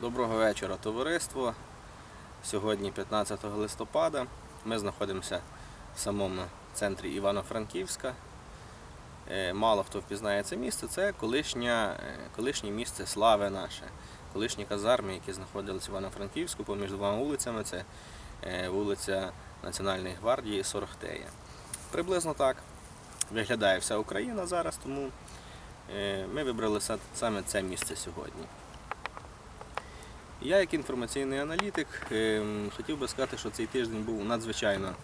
Доброго вечора, товариство. Сьогодні 15 листопада. Ми знаходимося в самому центрі Івано-Франківська. Е, Мало хто впізнає це місце. Це колишнє, колишнє місце слави наше, колишні казарми, які знаходилися в Івано-Франківську поміж двома вулицями. Це е, вулиця Національної гвардії Сорохтея. Приблизно так виглядає вся Україна зараз, тому е, ми вибрали саме це місце сьогодні. Я, як інформаційний аналітик, ем, хотів би сказати, що цей тиждень був надзвичайно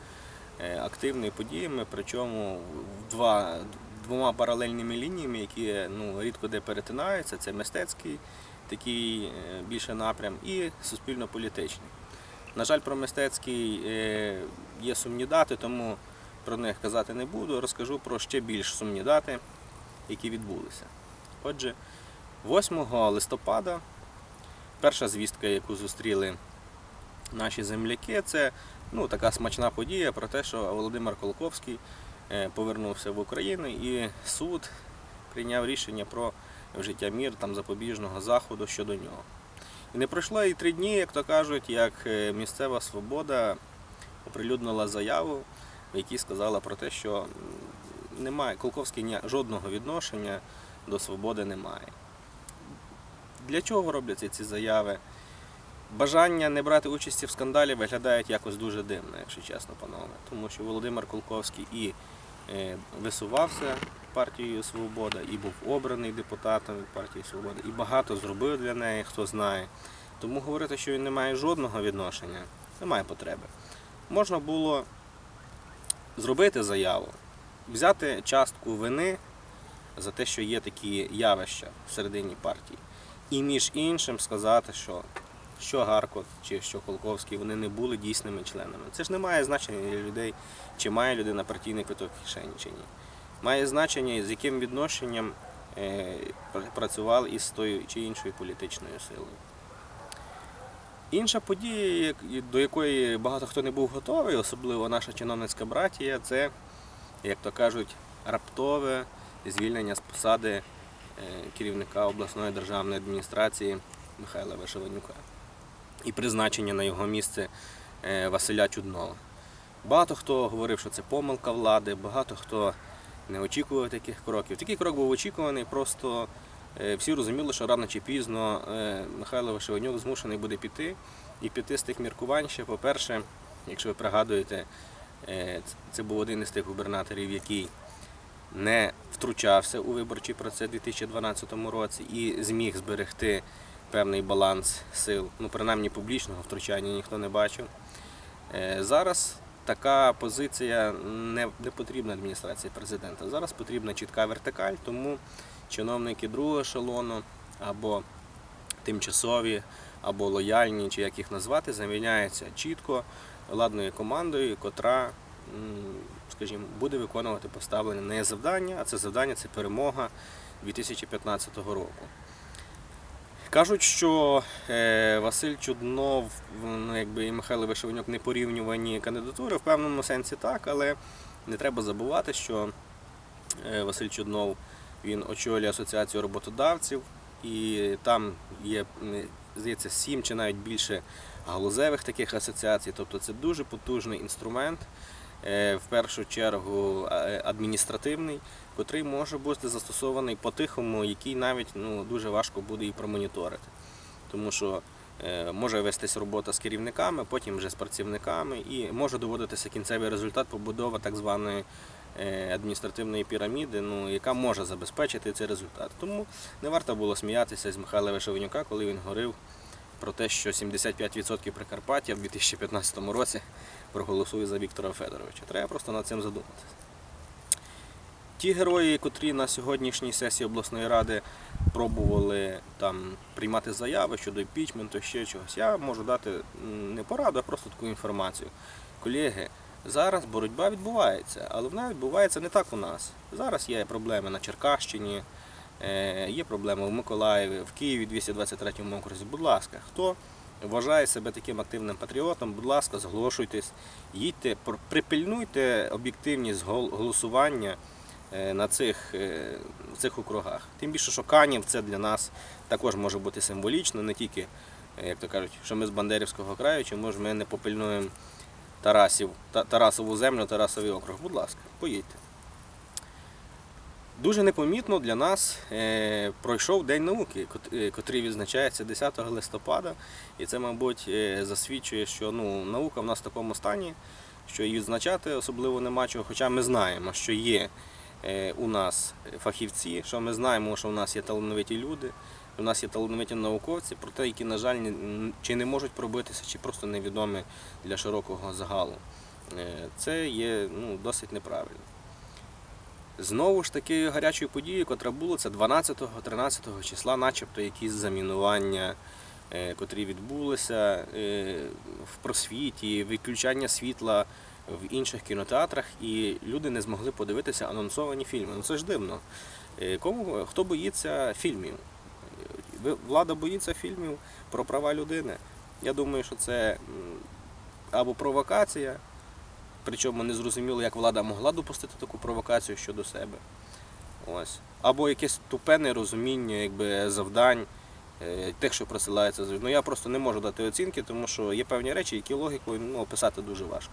е, активний подіями, причому два, двома паралельними лініями, які ну, рідко де перетинаються. Це мистецький такий е, більше напрям і суспільно-політичний. На жаль, про мистецький е, є сумні дати, тому про них казати не буду. Розкажу про ще більш сумні дати, які відбулися. Отже, 8 листопада Перша звістка, яку зустріли наші земляки, це ну, така смачна подія про те, що Володимир Колковський е, повернувся в Україну і суд прийняв рішення про вжиття мір там, запобіжного заходу щодо нього. І не пройшло і три дні, як то кажуть, як е, місцева свобода оприлюднила заяву, в якій сказала про те, що немає, Колковський жодного відношення до свободи не має. Для чого робляться ці заяви? Бажання не брати участі в скандалі виглядають якось дуже дивно, якщо чесно, панове. Тому що Володимир Колковський і е, висувався партією Свобода, і був обраний депутатом партії Свобода, і багато зробив для неї, хто знає. Тому говорити, що він не має жодного відношення, немає потреби. Можна було зробити заяву, взяти частку вини за те, що є такі явища всередині партії. І між іншим сказати, що що Гаркот чи що Колковський вони не були дійсними членами. Це ж не має значення для людей, чи має людина партійний квиток кишені, чи ні. Має значення, з яким відношенням е, працював із тою чи іншою політичною силою. Інша подія, до якої багато хто не був готовий, особливо наша чиновницька братія, це, як то кажуть, раптове звільнення з посади керівника обласної державної адміністрації Михайла Вишиванюка і призначення на його місце е, Василя Чуднова. Багато хто говорив, що це помилка влади, багато хто не очікував таких кроків. Такий крок був очікуваний, просто е, всі розуміли, що рано чи пізно е, Михайло Вишиванюк змушений буде піти. І піти з тих міркувань ще, по-перше, якщо ви пригадуєте, е, це був один із тих губернаторів, який не втручався у виборчий процес у 2012 році і зміг зберегти певний баланс сил. Ну, принаймні публічного втручання ніхто не бачив. Е, Зараз така позиція не, потрібна адміністрації президента. Зараз потрібна чітка вертикаль, тому чиновники другого ешелону або тимчасові, або лояльні, чи як їх назвати, заміняються чітко ладною командою, котра, скажімо, буде виконувати поставлене не завдання, а це завдання це перемога 2015 року. Кажуть, що е, Василь Чуднов ну, якби, і Михайло Вишиванюк не порівнювані кандидатури, в певному сенсі так, але не треба забувати, що е, Василь Чуднов він очолює асоціацію роботодавців, і там є, здається, сім чи навіть більше галузевих таких асоціацій. Тобто це дуже потужний інструмент, в першу чергу е, адміністративний, котрий може бути застосований по-тихому, який навіть ну, дуже важко буде і промоніторити. Тому що е, може вестись робота з керівниками, потім вже з працівниками, і може доводитися кінцевий результат побудова так званої е, адміністративної піраміди, ну, яка може забезпечити цей результат. Тому не варто було сміятися з Михайла Вишиванюка, коли він говорив про те, що 75% Прикарпаття в 2015 році проголосує за Віктора Федоровича. Треба просто над цим задуматися. Ті герої, котрі на сьогоднішній сесії обласної ради пробували там приймати заяви щодо імпічменту, ще чогось, я можу дати не пораду, а просто таку інформацію. Колеги, зараз боротьба відбувається, але вона відбувається не так у нас. Зараз є проблеми на Черкащині, є проблеми в Миколаєві, в Києві 223 окрузі. Будь ласка, хто вважає себе таким активним патріотом, будь ласка, зголошуйтесь, їдьте, припильнуйте об'єктивність голосування е, на цих, е, цих округах. Тим більше, що Канів це для нас також може бути символічно, не тільки е, як то кажуть, що ми з Бандерівського краю, чому ж ми не попильнуємо Тарасів, Тарасову землю, Тарасовий округ. Будь ласка, поїдьте. Дуже непомітно для нас е, пройшов День науки, е, котрий відзначається 10 листопада. І це, мабуть, е, засвідчує, що ну, наука в нас в такому стані, що її відзначати особливо нема чого. Хоча ми знаємо, що є у нас фахівці, що ми знаємо, що у нас є талановиті люди, у нас є талановиті науковці, проте, які, на жаль, чи не можуть пробитися, чи просто невідомі для широкого загалу. Це є ну, досить неправильно. Знову ж таки гарячою подією, котра була, це 12-13 числа, начебто якісь замінування, е, котрі відбулися е, в просвіті, виключання світла в інших кінотеатрах, і люди не змогли подивитися анонсовані фільми. Ну це ж дивно. Е, Кому хто боїться фільмів? Влада боїться фільмів про права людини. Я думаю, що це або провокація, причому не зрозуміло, як влада могла допустити таку провокацію щодо себе. Ось. Або якесь тупе нерозуміння якби, завдань е, тих, що присилаються. з- Ну я просто не можу дати оцінки, тому що є певні речі, які логікою ну, описати дуже важко.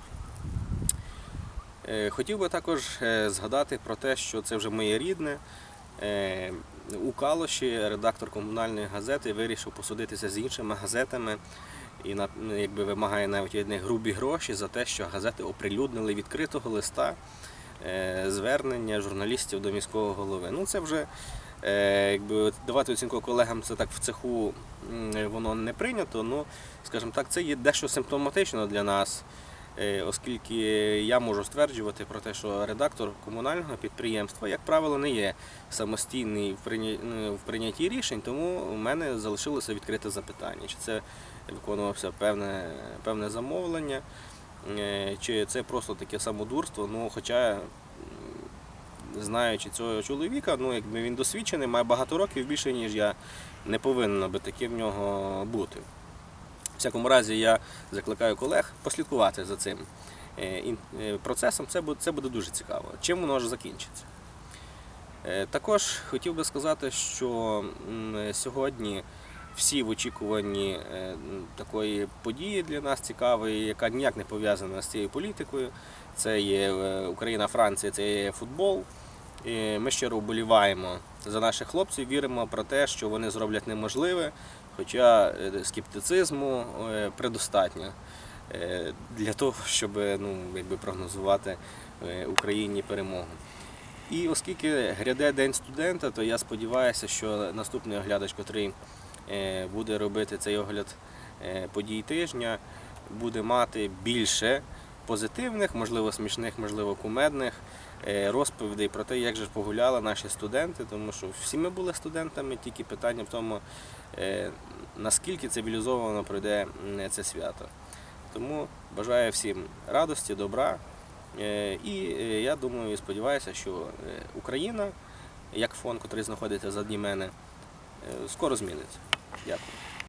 Е, Хотів би також е, згадати про те, що це вже моє рідне. У Калоші редактор комунальної газети вирішив посудитися з іншими газетами і ну, якби вимагає навіть від них грубі гроші за те, що газети оприлюднили відкритого листа е, звернення журналістів до міського голови. Ну це вже е, якби давати оцінку колегам, це так в цеху воно не прийнято. Ну, скажімо так, це є дещо симптоматично для нас. Е, Оскільки я можу стверджувати про те, що редактор комунального підприємства, як правило, не є самостійний в ну, прийнятті рішень, тому у мене залишилося відкрите запитання, чи це виконувався певне, певне замовлення, е, чи це просто таке самодурство. Ну, хоча, знаючи цього чоловіка, ну, якби він досвідчений, має багато років більше, ніж я, не повинно би таке в нього бути. В всякому разі, я закликаю колег послідкувати за цим е, е, процесом. Це буде, це буде дуже цікаво. Чим воно ж закінчиться? Також хотів би сказати, що сьогодні всі в очікуванні е, такої події для нас цікавої, яка ніяк не пов'язана з цією політикою. Це є е, Україна-Франція, це є футбол. І ми щиро вболіваємо за наших хлопців, віримо про те, що вони зроблять неможливе, хоча е, скептицизму предостатньо для того, щоб ну, якби прогнозувати Україні перемогу. І оскільки гряде День студента, то я сподіваюся, що наступний оглядач, котрий буде робити цей огляд е, подій тижня, буде мати більше позитивних, можливо, смішних, можливо, кумедних е, розповідей про те, як же погуляли наші студенти, тому що всі ми були студентами, тільки питання в тому, е, наскільки цивілізовано пройде це свято. Тому бажаю всім радості, добра. Е, І е, я думаю і сподіваюся, що е, Україна, як фон, який знаходиться задні мене, е, скоро зміниться. Yep.